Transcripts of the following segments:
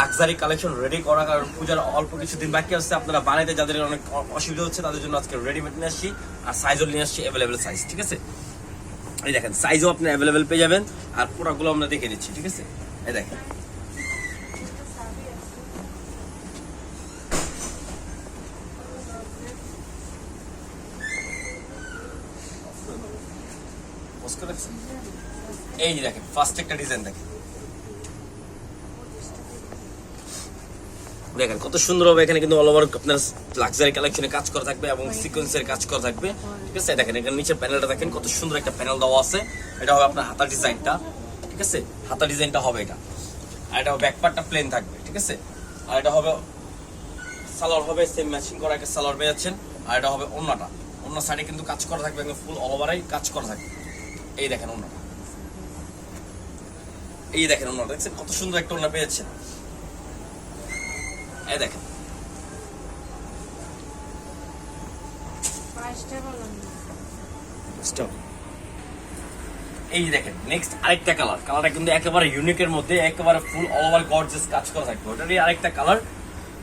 Luxury collection ready করা, কারণ পূজার অল্প কিছুদিন বাকি আছে। আপনারা বানাইতে যাদের অনেক অসুবিধা হচ্ছে, তাদের জন্য আজকে রেডিমেড নিয়ে আসছি আর সাইজও নিয়ে আসছি অ্যাভেলেবেল সাইজ ঠিক আছে? এই দেখেন সাইজও আপনি অ্যাভেলেবেল পেয়ে যাবেন, আর প্রোডাক্টগুলো আমরা দেখে দিচ্ছি ঠিক আছে? এই দেখেন? এই দেখেন ফার্স্ট একটা ডিজাইন দেখেন। দেখেন কত সুন্দর হবে। এখানে কিন্তু অল ওভার আপনার লাক্সারি কালেকশনে কাজ করা থাকবে এবং সিকোয়েন্সের কাজ করা থাকবে। ঠিক আছে? দেখেন এখানে নিচের প্যানেলটা দেখেন কত সুন্দর একটা প্যানেল দেওয়া আছে। এটা হবে আপনার হাতা ডিজাইনটা। ঠিক আছে? হাতা ডিজাইনটা হবে এটা। আর এটা ব্যাক পার্টটা প্লেন থাকবে। ঠিক আছে? আর এটা হবে সালোয়ার হবে সেম ম্যাচিং করা একটা সালোয়ার পেয়ে যাচ্ছেন। আর এটা হবে অন্যটা অন্য সাইডে কিন্তু কাজ করা থাকবে একদম ফুল অল ওভারাই কাজ করা থাকবে। এই দেখেন অন্যটা এই দেখেন অন্যটা দেখছেন? কত সুন্দর একটা অন্য পেয়ে যাচ্ছেন। দেখেন। এই দেখেন নেক্সট আরেকটা কালার কালারটা কিন্তু একেবারে ইউনিকের মধ্যে একেবারে ফুল অল ওভার গর্জিয়াস কাজ করা থাকবে। ওটারই আরেকটা কালার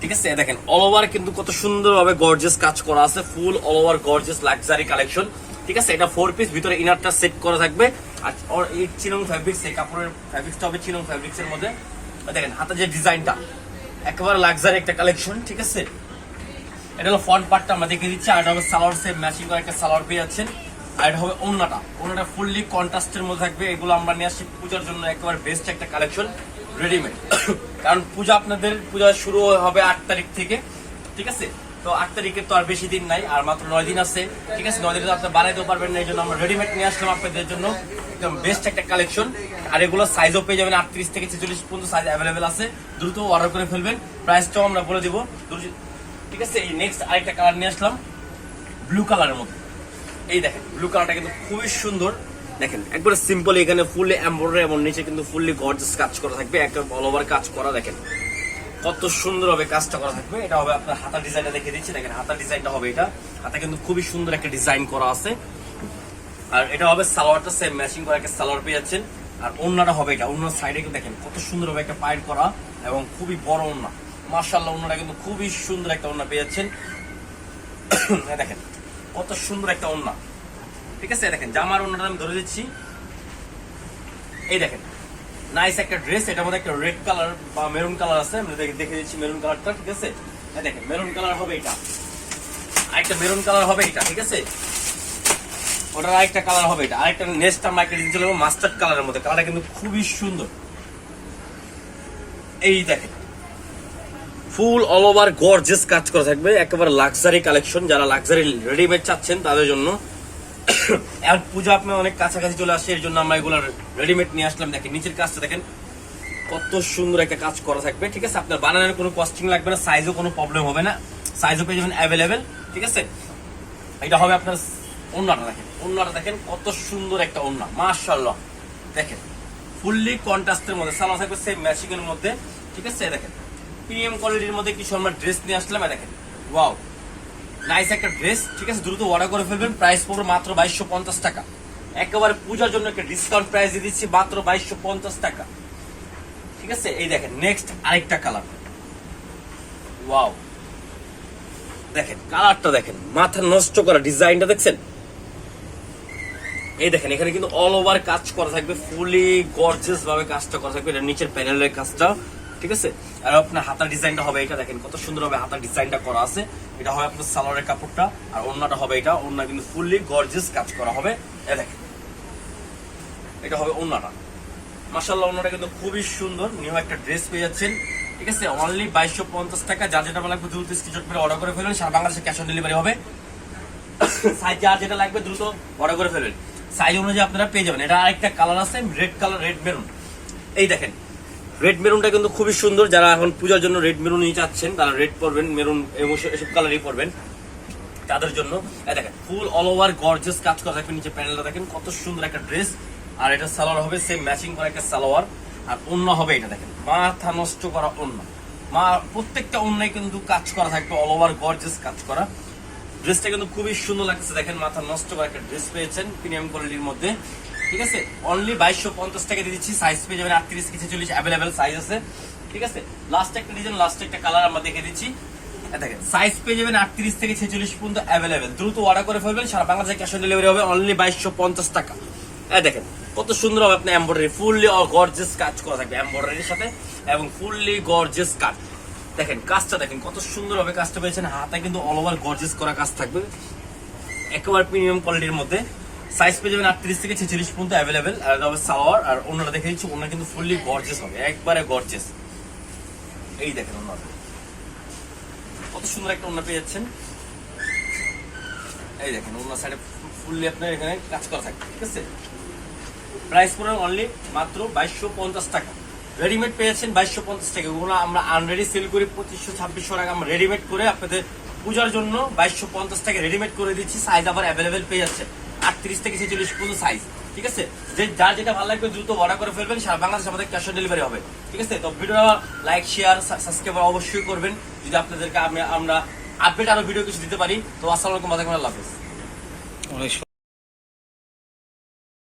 ঠিক আছে? দেখেন অল ওভার কিন্তু কত সুন্দরভাবে গর্জিয়াস কাজ করা আছে full all over gorgeous luxury collection ঠিক আছে? এটা ফোর পিস ভিতরে ইনারটা সেট করা থাকবে। আর এই চিনং ফ্যাব্রিক্স এই কাপড়ের ফ্যাব্রিক্সটা হবে চিনং ফ্যাব্রিক্স এর মধ্যে দেখেন হাতে যে ডিজাইনটা একেবারে লাক্সারি একটা কালেকশন ঠিক আছে? এটা হলো ফ্রন্ট পার্টটা আমরা দেখে দিচ্ছি, আর এটা হবে সালোয়ার সেম ম্যাচিং করা একটা সালোয়ার পেয়ে যাচ্ছেন। আর এটা হবে ওন্নাটা। ওন্নাটা ফুললি কন্ট্রাস্টের মধ্যে থাকবে। এগুলো আমরা নিয়ে আসছি পূজার জন্য, একেবারে বেস্ট একটা কালেকশন রেডিমেড কারণ পূজা আপনাদের, পূজা শুরু হবে আট তারিখ থেকে, ঠিক আছে? তো আট তারিখে তো আর বেশি দিন নাই, আর মাত্র নয় দিন আছে, ঠিক আছে? নয় দিনে তো আপনি বানাইতেও পারবেন না, এই জন্য আমরা রেডিমেড নিয়ে আসলাম আপনাদের জন্য। একদম বেস্ট একটা কালেকশন আর এগুলো সাইজও পেয়ে যাবেন আটত্রিশ থেকে ছেচল্লিশ পর্যন্ত সাইজ অ্যাভেলেবেল আছে। দ্রুত অর্ডার করে ফেলবেন। প্রাইসটাও আমরা বলে দিব। ঠিক আছে, এই নেক্সট আরেকটা কালার নিয়ে আসলাম। ব্লু কালারের মধ্যে। এই দেখেন ব্লু কালারটা কিন্তু খুবই সুন্দর। দেখেন, একবারে সিম্পল এখানে ফুললি এমব্রয়ডারি এবং নিচে কিন্তু ফুললি গর্জিয়াস কাজ করা থাকবে। একটা অল ওভার কাজ করা, দেখেন। কত সুন্দর হবে কাজটা করা থাকবে। এটা হবে আপনার হাতা ডিজাইনটা দেখে দিচ্ছি। দেখেন হাতা ডিজাইনটা হবে এটা। হাতা কিন্তু খুবই সুন্দর একটা ডিজাইন করা আছে। আর এটা হবে সালোয়ারটা সেম ম্যাচিং করা একটা সালোয়ার পেয়ে যাচ্ছেন। আর অন্যটা হবে এটা অন্য সাইডে দেখেন কত সুন্দর হবে একটা পায়ের করা এবং খুবই বড় অন্য মার্শাল্লাহ অন্যটা কিন্তু খুবই সুন্দর একটা অন্য পেয়ে যাচ্ছেন। দেখেন, কত সুন্দর একটা অন্য ঠিক আছে দেখেন, জামার অন্যটা আমি ধরে দিচ্ছি এই দেখেন নাইস একটা ড্রেস এটার মধ্যে একটা রেড কালার বা মেরুন কালার আছে, আমি দেখে দিচ্ছি মেরুন কালারটা ঠিক আছে? দেখেন মেরুন কালার হবে এটা। আরেকটা মেরুন কালার হবে এটা, ঠিক আছে? ওটার আরেকটা কালার হবে এটা। আরেকটা নেক্সট আমরা একটা চলে মাস্টার্ড কালারের মধ্যে। কালারটা কিন্তু খুবই সুন্দর। এই দেখেন। ফুল অল ওভার গর্জেস কাজ করা থাকবে। একেবারে লাক্সারি কালেকশন যারা লাক্সারি রেডিমেড চাচ্ছেন তাদের জন্য। আর পূজা আপনার অনেক কাছাকাছি চলে আসছে এর জন্য আমরা এগুলো রেডিমেড নিয়ে আসলাম। দেখেন, নিচের কাজটা দেখেন। কত সুন্দর একটা কাজ করা থাকবে। ঠিক আছে, আপনার বানানোর কোনো কস্টিং লাগবে না সাইজও কোনো প্রবলেম হবে না। সাইজও পেয়ে যাবেন অ্যাভেলেবেল ঠিক আছে? এটা হবে আপনার ওন্নাটা দেখেন ওন্নাটা দেখেন কত সুন্দর একটা ওন্না, মাশাআল্লাহ। দেখেন ফুললি কন্ট্রাস্টের মধ্যে, সালোয়ার থাকবে সেম ম্যাচিং এর মধ্যে, ঠিক আছে? দেখেন প্রিমিয়াম কোয়ালিটির মধ্যে কিছু আমরা ড্রেস নিয়ে আসলাম? দেখেন ওয়াও নাইস একটা ড্রেস ঠিক আছে? দ্রুত অর্ডার করে ফেলবেন প্রাইস পড়বে মাত্র বাইশশো পঞ্চাশ টাকা। একেবারে পূজার জন্য একটা ডিসকাউন্ট প্রাইস দিয়ে দিচ্ছি, মাত্র বাইশশো পঞ্চাশ টাকা। ঠিক আছে? এই দেখেন নেক্সট আরেকটা কালার ওয়াও দেখেন কালারটা দেখেন, মাথা নষ্ট করা ডিজাইনটা দেখছেন? এই দেখেন, এখানে কিন্তু অল ওভার কাজ করা থাকবে ফুলি গর্জিয়াস ভাবে কাজটা করা থাকবে। এটা নিচের প্যানেলের কাজটা, ঠিক আছে? আর আপনার হাতার ডিজাইনটা হবে এটা, দেখেন কত সুন্দর হবে হাতার ডিজাইনটা করা আছে। এটা হবে আপনার সালোয়ারের কাপড়টা, আর অন্যটা হবে এটা অন্য কিন্তু ফুললি গর্জিয়াস কাজ করা হবে। এ দেখেন, এটা হবে অন্যটা মাসাল্লাহ অন্যটা কিন্তু খুবই সুন্দর। নিউ একটা ড্রেস পেয়ে যাচ্ছেন, ঠিক আছে? অনলি বাইশশো পঞ্চাশ টাকা যা যেটা লাগবে দ্রুত স্ক্রিনশট করে অর্ডার করে ফেলবেন সারা বাংলাদেশে ক্যাশ অন ডেলিভারি হবে। সাইজ যা যেটা লাগবে দ্রুত অর্ডার করে ফেলবেন সাইজ অনুযায়ী আপনারা পেয়ে যাবেন। এটা আরেকটা কালার আছে রেড কালার রেড মেরুন এই দেখেন রেড মেরুনটা কিন্তু খুবই সুন্দর। যারা এখন পূজার জন্য রেড মেরুন নিয়ে চাচ্ছেন, তারা রেড পরবেন মেরুন এসব কালারই পরবেন তাদের জন্য। দেখেন ফুল অল ওভার গর্জেস কাজ করা থাকবে নিচে প্যানেলটা দেখেন, কত সুন্দর একটা ড্রেস আর এটা সালোয়ার হবে সেম ম্যাচিং করা একটা সালোয়ার। আর অন্য হবে এটা দেখেন, মাথা নষ্ট করা অন্য। মা প্রত্যেকটা অন্যায় কিন্তু কাজ করা থাকবে অল ওভার গর্জেস কাজ করা। ড্রেসটা কিন্তু খুবই সুন্দর লাগছে দেখেন মাথা নষ্ট করা একটা ড্রেস পেয়েছেন প্রিমিয়াম কোয়ালিটির মধ্যে। ঠিক আছে? অনলি বাইশশো পঞ্চাশ টাকা দিয়ে দিচ্ছি সাইজ পেয়ে যাবেন আটত্রিশ কিছু চল্লিশ অ্যাভেলেবেল সাইজ আছে। ঠিক আছে? লাস্ট একটা ডিজাইন লাস্ট একটা কালার আমরা দেখে দিচ্ছি। দেখেন সাইজ পেয়ে যাবেন আটত্রিশ থেকে ছেচল্লিশ পর্যন্ত অ্যাভেলেবেল দ্রুত অর্ডার করে ফেলবেন, সারা বাংলাদেশে ক্যাশ অন ডেলিভারি হবে অনলি বাইশশো পঞ্চাশ টাকা। এই দেখেন, কত সুন্দর হবে আপনার এমব্রয়ডারি ফুললি গর্জেস কাজ করা থাকবে এমব্রয়ডারির সাথে এবং ফুললি গর্জেস কাজ। দেখেন, কাজটা দেখেন, কত সুন্দর হবে কাজটা পেয়েছেন। হাতে কিন্তু অল ওভার গর্জেস করা কাজ থাকবে। একেবারে প্রিমিয়াম কোয়ালিটির মধ্যে। সাইজ পেয়ে যাবেন আটত্রিশ থেকে ছেচল্লিশ পর্যন্ত অ্যাভেলেবেল আর এটা হবে সালোয়ার। আর অন্যটা দেখে দিচ্ছি অন্য কিন্তু ফুললি গর্জেস হবে, একবারে গর্জেস এই দেখেন অন্য কত সুন্দর একটা অন্য পেয়ে যাচ্ছেন। এই দেখেন অন্য সাইডে ফুললি আপনার এখানে কাজ করা থাকবে, ঠিক আছে? প্রাইস পড়ে অনলি মাত্র বাইশশো পঞ্চাশ টাকা। রেডিমেড পেয়েছেন বাইশশো পঞ্চাশ টাকা। ওগুলো আমরা আনরেডি সেল করি পঁচিশশো, ছাব্বিশশো টাকা আমরা রেডিমেড করে আপনাদের পূজার জন্য বাইশশো পঞ্চাশ টাকা রেডিমেড করে দিচ্ছি। সাইজ আবার অ্যাভেলেবেল পেয়ে যাচ্ছে আটত্রিশ থেকে ছেচল্লিশ পর্যন্ত সাইজ ঠিক আছে? যে যার যেটা ভালো লাগবে দ্রুত অর্ডার করে ফেলবেন, সারা বাংলাদেশ আমাদের ক্যাশ অন ডেলিভারি হবে, ঠিক আছে? তো ভিডিওটা লাইক শেয়ার সাবস্ক্রাইব অবশ্যই করবেন। যদি আপনাদেরকে আমি, আমরা আপডেট আরও ভিডিও কিছু দিতে পারি, তো আসসালামু আলাইকুম আল্লাহ হাফেজ।